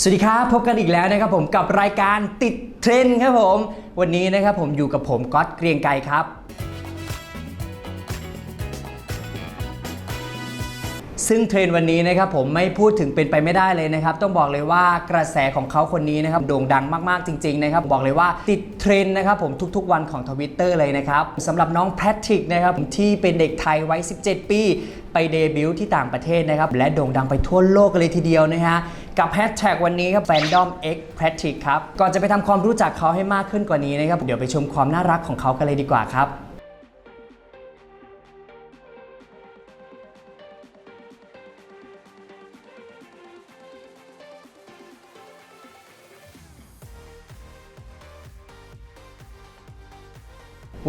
สวัสดีครับ พบกันอีกแล้วนะครับผมกับรายการติดเทรนด์ครับผม วันนี้นะครับผมอยู่กับผมก๊อตเกรียงไกรครับ ซึ่งเทรนด์วันนี้นะครับผมไม่พูดถึงเป็นไปไม่ได้เลยนะครับ ต้องบอกเลยว่ากระแสของเขาคนนี้นะครับโด่งดังมากๆจริง ๆ นะครับ บอกเลยว่าติดเทรนด์นะครับผมทุกๆวันของทวิตเตอร์เลยนะครับสำหรับน้องแพทริกนะครับที่เป็นเด็กไทยวัย17 ปี ไปเดบิวต์ที่ต่างประเทศนะครับและโด่งดังไปทั่วโลกเลยทีเดียวนะฮะ กับแฮชแท็กวันนี้ครับ Random X Patrick ครับ ก่อนจะไปทำความรู้จักเขาให้มากขึ้นกว่านี้นะครับ เดี๋ยวไปชมความน่ารักของเขากันเลยดีกว่าครับ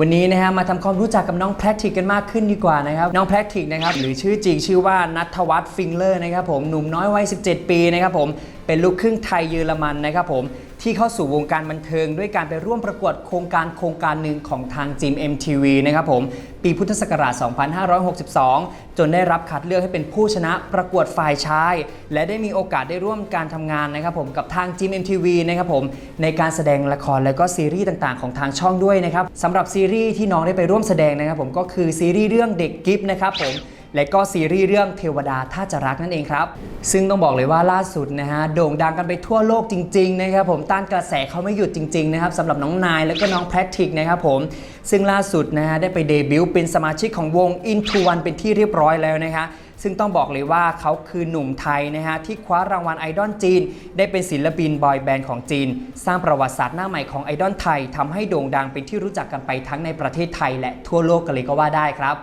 วันนี้นะฮะมาทำความรู้จักกับน้องแพทริกกันมากขึ้นดีกว่านะครับ น้องแพทริกนะครับหรือชื่อจริงชื่อว่านัทวัฒน์ฟิงเลอร์นะครับผมหนุ่มน้อยวัย 17 ปีนะครับผม เป็นลูกครึ่งไทยเยอรมันนะครับผมที่เข้าสู่วงการบันเทิงด้วยการไปร่วมประกวดโครงการโครงการหนึ่งของทางจิม MTV นะครับผมปีพุทธศักราช 2562 จนได้รับคัดเลือกให้เป็นผู้ชนะประกวดฝ่ายชาย และได้มีโอกาสได้ร่วมการทำงานนะครับผมกับทางจิม MTV นะครับผมในการแสดงละครและก็ซีรีส์ต่างๆ ของทางช่องด้วยนะครับสำหรับซีรีส์ที่น้องได้ไปร่วมแสดงนะครับผมก็คือซีรีส์เรื่องเด็กกิฟต์นะครับผม และก็ซีรีส์เรื่องเทวดาถ้าจะรักนั่นเองครับ ซึ่งต้องบอกเลยว่าล่าสุดนะฮะโด่งดังกันไปทั่วโลกจริงๆนะครับผมต้านกระแสเขาไม่หยุดจริงๆนะครับสำหรับน้องนายและก็น้องแพทริกนะครับผมซึ่งล่าสุดนะฮะได้ไปเดบิวต์เป็นสมาชิกของวง Into One เป็นที่เรียบร้อยแล้วนะฮะ ซึ่งต้องบอกเลยว่าเขาคือหนุ่มไทยนะฮะที่คว้ารางวัลไอดอลจีน ได้เป็นศิลปินบอยแบนด์ของจีน สร้างประวัติศาสตร์หน้าใหม่ของไอดอลไทยทำให้โด่งดังเป็นที่รู้จักกันไปทั้งในประเทศไทย และทั่วโลกกันเลยก็ว่าได้ครับ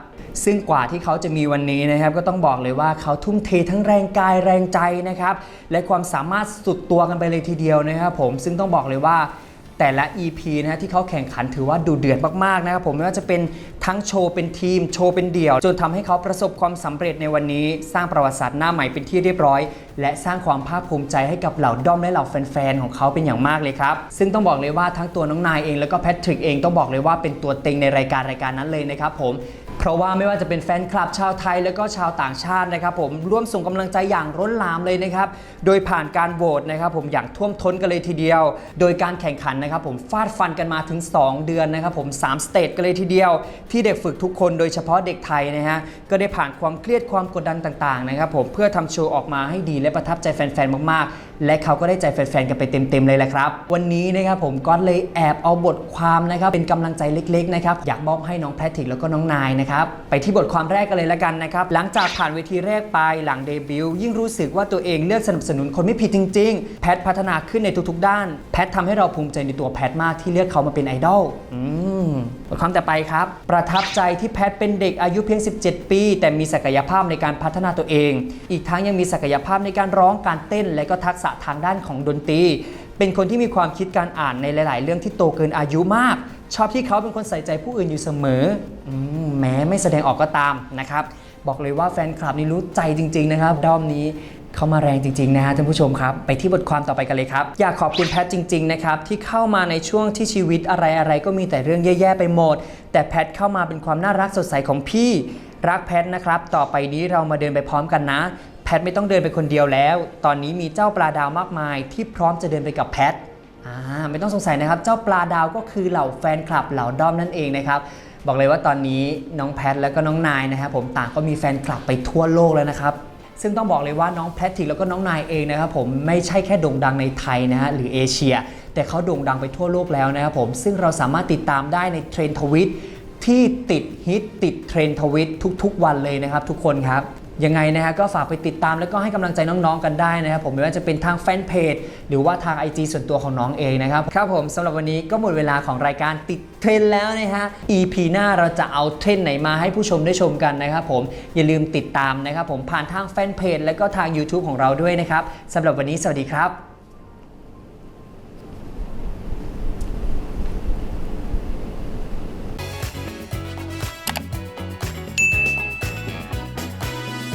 ซึ่งกว่าที่เขาจะมีวันนี้นะครับก็ต้องบอกเลยว่าเขาทุ่มเททั้งแรงกายแรงใจนะครับและความสามารถสุดตัวกันไปเลยทีเดียวนะครับผมซึ่งต้องบอกเลยว่า แต่ละ EP นะฮะที่เขาแข่งขันถือว่าดูเดือดมากๆนะครับผมไม่ว่าจะเป็นทั้งโชว์เป็นทีม โชว์เป็นเดี่ยว จนทำให้เขาประสบความสำเร็จในวันนี้ สร้างประวัติศาสตร์หน้าใหม่เป็นที่เรียบร้อย และสร้างความภาคภูมิใจให้กับเหล่าด้อมและเหล่าแฟนๆของเขาเป็นอย่างมากเลยครับ ซึ่งต้องบอกเลยว่าทั้งตัวน้องนายเองแล้วก็แพทริกเองต้องบอกเลยว่าเป็นตัวเต็งในรายการรายการนั้นเลยนะครับผม เพราะว่าไม่ว่าจะเป็นแฟนคลับชาวไทย แล้วก็ชาวต่างชาตินะครับผมร่วมส่งกำลังใจอย่างร้นหลามเลยนะครับ โดยผ่านการโหวตนะครับผมอย่างท่วมท้นกันเลยทีเดียว โดยการแข่งขันนะครับผมฟาดฟันกันมาถึง 2 เดือนนะครับผม3สเตจกันเลยทีเดียว ที่เด็กฝึกทุกคนโดยเฉพาะเด็กไทยนะฮะก็ได้ผ่านความเครียดความกดดันต่างๆนะครับผมเพื่อทำโชว์ออกมาให้ดีและประทับใจแฟนๆมากๆ และเขาก็ได้ใจแฟนๆกันไปเต็มๆเลยแหละครับ วันนี้นะครับผมก็เลยแอบเอาบทความนะครับเป็นกำลังใจเล็กๆนะครับอยากมอบให้น้องแพทริกแล้วก็น้องนายนะครับไปที่บทความแรกกันเลยละกันนะครับ หลังจากผ่านเวทีแรกไปหลังเดบิวต์ยิ่งรู้สึกว่าตัวเองเลือกสนับสนุนคนไม่ผิดจริง ๆ แพทพัฒนาขึ้นในทุกๆ ด้าน แพททำให้เราภูมิใจในตัวแพทมากที่เลือกเขามาเป็นไอดอลอืมบทความต่อไปครับ ประทับใจที่แพทเป็นเด็กอายุเพียง 17 ปี แต่มีศักยภาพในการพัฒนาตัวเอง อีกทั้งยังมีศักยภาพในการร้องการเต้น และก็ทักษะทางด้านของดนตรีเป็นคนที่มีความคิดการอ่านในหลาย ๆ เรื่องที่โตเกินอายุมาก ชอบที่เขาเป็นคนใส่ใจผู้อื่นอยู่เสมออมแม้ไม่แสดงออกก็ตามนะครับ บอกเลยว่าแฟนคลับนี่รู้ใจจริง ๆ นะครับ ด้อมนี้เข้ามาแรงจริง ๆ นะฮะท่านผู้ชมครับ ไปที่บทความต่อไปกันเลยครับ อยากขอบคุณแพทจริง ๆ นะครับ ที่เข้ามาในช่วงที่ชีวิตอะไรๆก็มีแต่เรื่องแย่ๆไปหมด แต่แพทเข้ามาเป็นความน่ารักสดใสของพี่ รักแพทนะครับ ต่อไปนี้เรามาเดินไปพร้อมกันนะ แพทไม่ต้องเดินไปคนเดียวแล้ว ตอนนี้มีเจ้าปลาดาวมากมาย ที่พร้อมจะเดินไปกับแพท อ่าไม่ต้องสงสัยนะครับ เจ้าปลาดาวก็คือเหล่าแฟนคลับเหล่าด้อมนั่นเองนะครับ บอกเลยว่าตอนนี้น้องแพทแล้วก็น้องนายนะครับผมต่างก็มีแฟนคลับไปทั่วโลกแล้วนะครับซึ่งต้องบอกเลยว่าน้องแพทริกแล้วก็น้องนายเองนะครับผมไม่ใช่แค่โด่งดังในไทยนะฮะหรือเอเชีย แต่เขาโด่งดังไปทั่วโลกแล้วนะครับผมซึ่งเราสามารถติดตามได้ในเทรนทวิตที่ติดฮิตติดเทรนทวิตทุกๆ วันเลยนะครับทุกคนครับ ยังไงนะฮะก็ฝากไปติดตามแล้วก็ให้กำลังใจน้องๆกันได้นะครับผมไม่ว่าจะเป็นทางแฟนเพจหรือว่าทาง IG ส่วนตัวของน้องเองนะครับครับผมสำหรับวันนี้ก็หมดเวลาของรายการติดเทรนแล้วนะฮะ EP หน้าเราจะเอาเทรนไหนมาให้ผู้ชมได้ชมกันนะครับผมอย่าลืมติดตามนะครับผมผ่านทางแฟนเพจและก็ทาง YouTube ของเราด้วยนะครับสำหรับวันนี้สวัสดีครับ